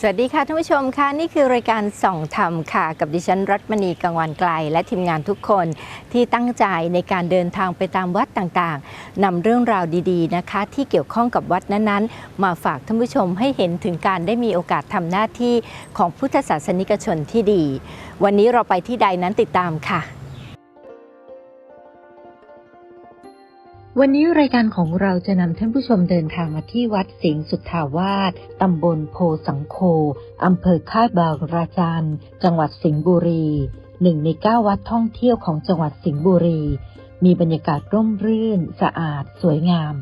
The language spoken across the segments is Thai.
สวัสดีค่ะท่านผู้ชมค่ะนี่คือรายการส่องธรรมค่ะ กับดิฉันรัตมณีกังวานไกล และทีมงานทุกคนที่ตั้งใจในการเดินทางไปตามวัดต่างๆนำเรื่องราวดีๆนะคะ ที่เกี่ยวข้องกับวัดนั้นๆ มาฝากท่านผู้ชมให้เห็นถึงการได้มีโอกาสทำหน้าที่ของพุทธศาสนิกชนที่ดี วันนี้เราไปที่ใดนั้นติดตามค่ะ วันนี้รายการของเราจะนำท่านผู้ชมเดินทางมาที่วัดสิงห์สุทธาวาสตำบลโพสังโคอำเภอค่ายบางราจันจังหวัดสิงห์บุรี หนึ่งในเก้าวัดท่องเที่ยวของจังหวัดสิงห์บุรี มีบรรยากาศร่มรื่น สะอาด สวยงาม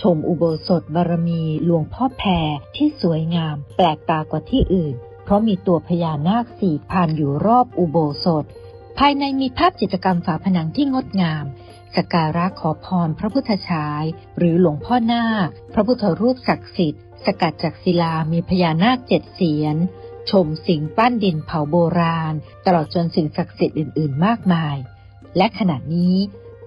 ชมอุโบสถบารมีหลวงพ่อแพรที่สวยงาม แปลกตากว่าที่อื่น เพราะมีตัวพญานาคสี่พันอยู่รอบอุโบสถ ภายในมีภาพจิตรกรรมฝาผนังที่งดงาม สักการะขอพรพระพุทธชาย หรือหลวงพ่อนาค พระพุทธรูปศักดิ์สิทธิ์ สกัดจากศิลามีพญานาคเจ็ดเสียน ชมสิ่งปั้นดินเผาโบราณ ตลอดจนสิ่งศักดิ์สิทธิ์อื่น ๆ มากมาย และขณะนี้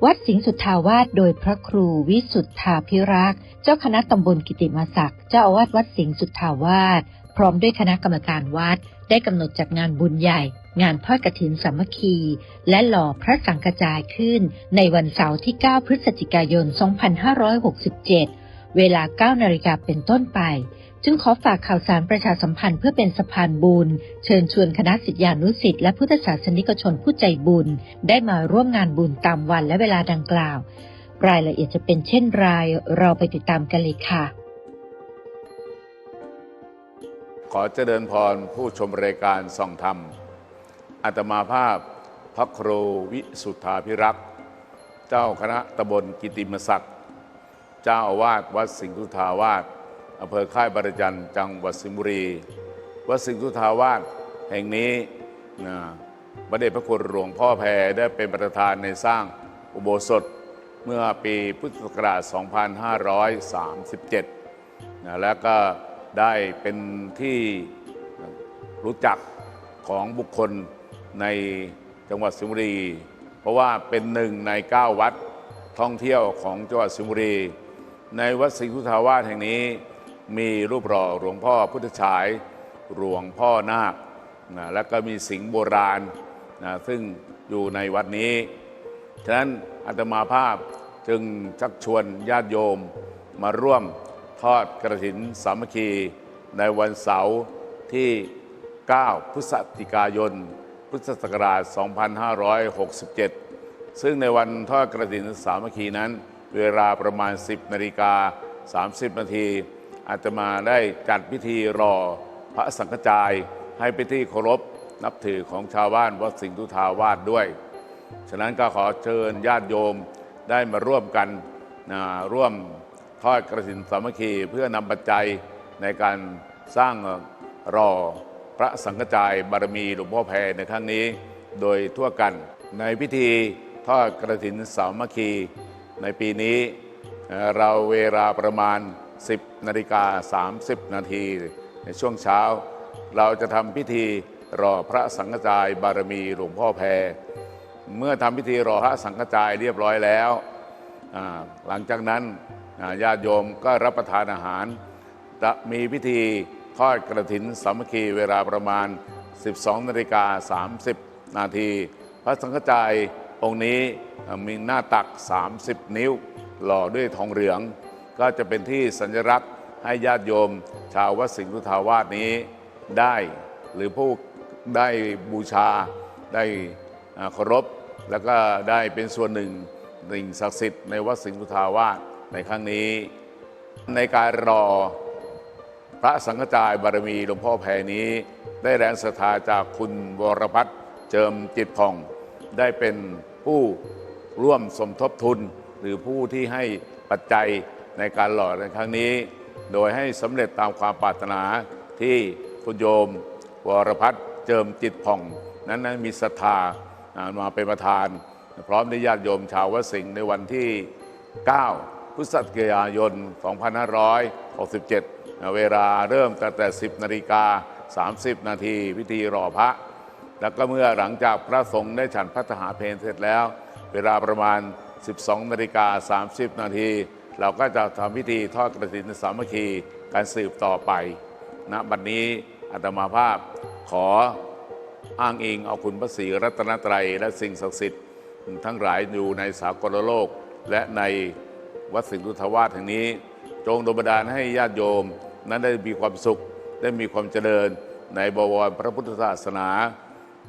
วัดสิงห์สุทธาวาสโดยพระครูวิสุทธาภิรักษ์ เจ้าคณะตำบลกิติมศักดิ์เจ้าอาวาสวัดสิงห์สุทธาวาสพร้อมด้วยคณะกรรมการวัดได้กำหนดจัดงานบุญใหญ่ งานทอดกฐินสามัคคี และหล่อพระสังกระจายขึ้น ในวันเสาร์ที่ 9 พฤศจิกายน 2567 เวลา 9 นาฬิกาเป็นต้นไป จึงขอฝากข่าวสารประชาสัมพันธ์เพื่อเป็นสะพานบุญ เชิญชวนคณะศิษยานุศิษย์และพุทธศาสนิกชนผู้ใจบุญ ได้มาร่วมงานบุญตามวันและเวลาดังกล่าว รายละเอียดจะเป็นเช่นไรเราไปติดตามกันเลยค่ะขอเจริญพรผู้ชมรายการส่องธรรม อาตมาภาพพระครูวิสุทธาพิรักษ์เจ้าคณะตำบลกิติมศักดิ์เจ้าอาวาสวัดสิงห์ทุทาวาสอำเภอค่ายบารจันจังหวัดสิงห์บุรี วัดสิงห์ทุทาวาสแห่งนี้นะพระเดชพระคุณหลวงพ่อแพรได้เป็นประธานในสร้างอุโบสถเมื่อปีพุทธศักราช 2537นะแล้วก็ได้เป็นที่รู้จักของบุคคล ในจังหวัดสิงห์บุรี เพราะว่าเป็นหนึ่งใน 9 วัดท่องเที่ยวของจังหวัดสิงห์บุรี ในวัดสิงห์ทุทาวาสแห่งนี้ มีรูปหล่อหลวงพ่อพุทธฉาย หลวงพ่อนาคนะแล้วก็มีสิงห์โบราณนะซึ่งอยู่ในวัดนี้ ฉะนั้นอาตมาภาพจึงชักชวนญาติโยมมาร่วมทอดกระถินสามัคคี ในวันเสาร์ที่ 9 พฤศจิกายน พุทธศักราช 2567 ซึ่งในวันทอดกระถินสามัคคีนั้น เวลาประมาณ 10นาฬิกา 30 นาทีอาตมาได้จัดพิธีรอพระสังฆจายให้เป็นที่เคารพนับถือของชาวบ้านวัดสิงห์ทุทาวาสด้วย ฉะนั้นก็ขอเชิญญาติโยมได้มาร่วมกันนะร่วมทอดกระถินสามัคคีเพื่อนำปัจจัยในการสร้างรอ ระสังฆจายบารมีหลวงพ่อแพรในครั้งนี้ โดยทั่วกันในพิธีทอดกระถินสามัคคี ในปีนี้เราเวลาประมาณ 10นาฬิกา30 นาทีในช่วงเช้า เราจะทำพิธีรอพระสังฆจายบารมีหลวงพ่อแพรเมื่อทำพิธีรอพระสังฆจายเรียบร้อยแล้ว หลังจากนั้นญาติโยมก็รับประทานอาหาร จะมีพิธี ทอดกระถินสามัคคีเวลาประมาณ 12นาฬิกา30 นาที พระสังฆจายองค์นี้มีหน้าตัก 30 นิ้ว หล่อด้วยทองเหลือง ก็จะเป็นที่สัญลักษณ์ให้ญาติโยม ชาววัดสิงห์ทุทธาวาสนี้ได้หรือผู้ได้บูชาได้เคารพ แล้วก็ได้เป็นส่วนหนึ่งหนึ่งศักดิ์สิทธิ์ในวัดสิงห์ทุทธาวาสในครั้งนี้ ในการรอ พระสังฆจายบารมีหลวงพ่อแพรนี้ ได้แรงศรัทธาจากคุณวรพัฒน์เจิมจิตผ่อง ได้เป็นผู้ร่วมสมทบทุน หรือผู้ที่ให้ปัจจัยในการหล่อในครั้งนี้ โดยให้สำเร็จตามความปรารถนาที่คุณโยม วรพัฒน์เจิมจิตผ่อง นั้นนั้นมีศรัทธาอ่ามาเป็นประธาน พร้อมด้วยญาติโยมชาววสิงห์ในวันที่ 9 พฤศจิกายน 2567 เวลาเริ่มตั้งแต่ 10 นาฬิกา 30 นาทีพิธีรอพระ แล้วก็เมื่อหลังจากพระสงฆ์ได้ฉันพัฒหาเพลเสร็จแล้ว เวลาประมาณ 12 นาฬิกา 30 นาที เราก็จะทำพิธีทอดกระถินสามัคคีการสืบต่อไปณบัดนี้อาตมาภาพขออ้างอิงเอาคุณพระศรีรัตนตรัย และสิ่งศักดิ์สิทธิ์ทั้งหลายอยู่ในสากลโลกและใน วัดสิงห์ทุทวาสแห่งนี้ จงดลบันดาลให้ญาติโยม นั้นได้มีความสุขได้มีความเจริญในบวรพระพุทธศาสนา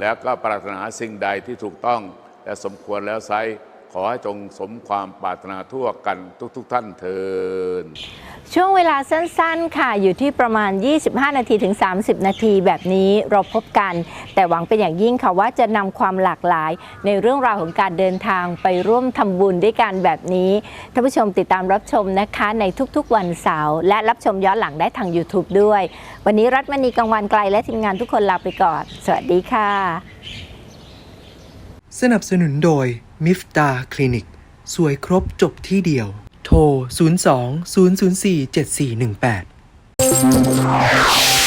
แล้วก็ปรารถนาสิ่งใดที่ถูกต้อง และสมควรแล้วไซขอให้จงสมความปรารถนาทั่วกันทุก ๆทท่านเทิน ช่วงเวลาสั้นๆ ค่ะ อยู่ที่ประมาณ 25 นาทีถึง 30 นาทีแบบนี้เราพบกัน แต่หวังเป็นอย่างยิ่งค่ะว่าจะนำความหลากหลาย ในเรื่องราวของการเดินทางไปร่วมทำบุญด้วยกันแบบนี้ท่านผู้ชมติดตามรับชมนะคะในทุกๆ วันเสาร์และรับชมย้อนหลังได้ทาง YouTube ด้วย วันนี้รัฐมณีกังวันไกลและทีมงานทุกคนลาไปก่อน สวัสดีค่ะ สนับสนุนโดยมิฟตาคลินิก สวยครบจบที่เดียว โทร 02 004 7418